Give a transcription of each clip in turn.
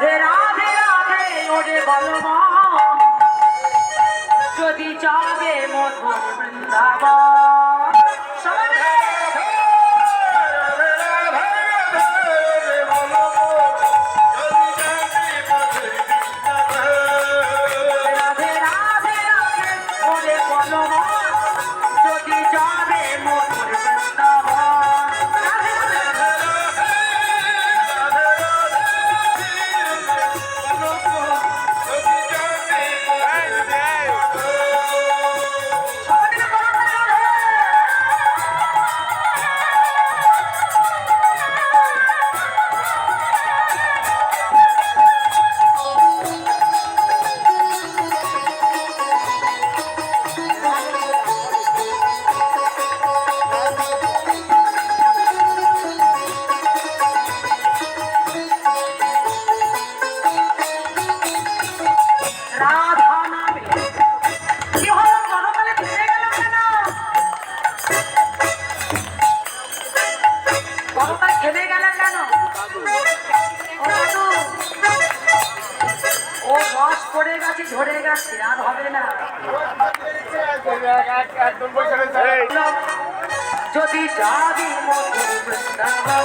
রাধে রাধে রাধে ওরে বলমা যদি যাবে মধুর বৃন্দাবন ও বস পড়ে গেছে ঝরে গেছে আর যদি যাবি মধু বৃন্দাবন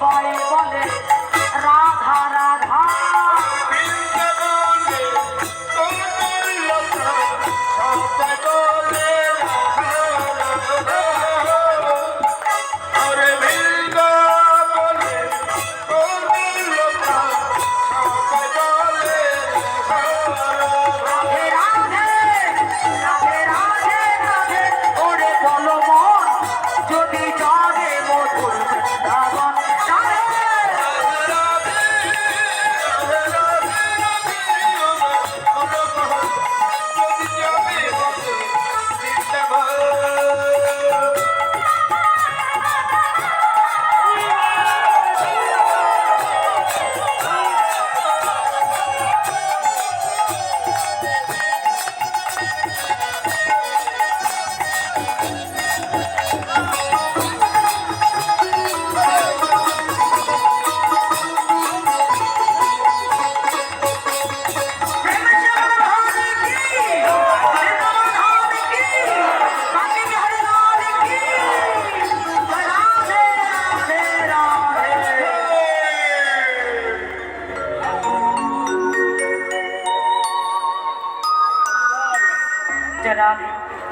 সবাই বলে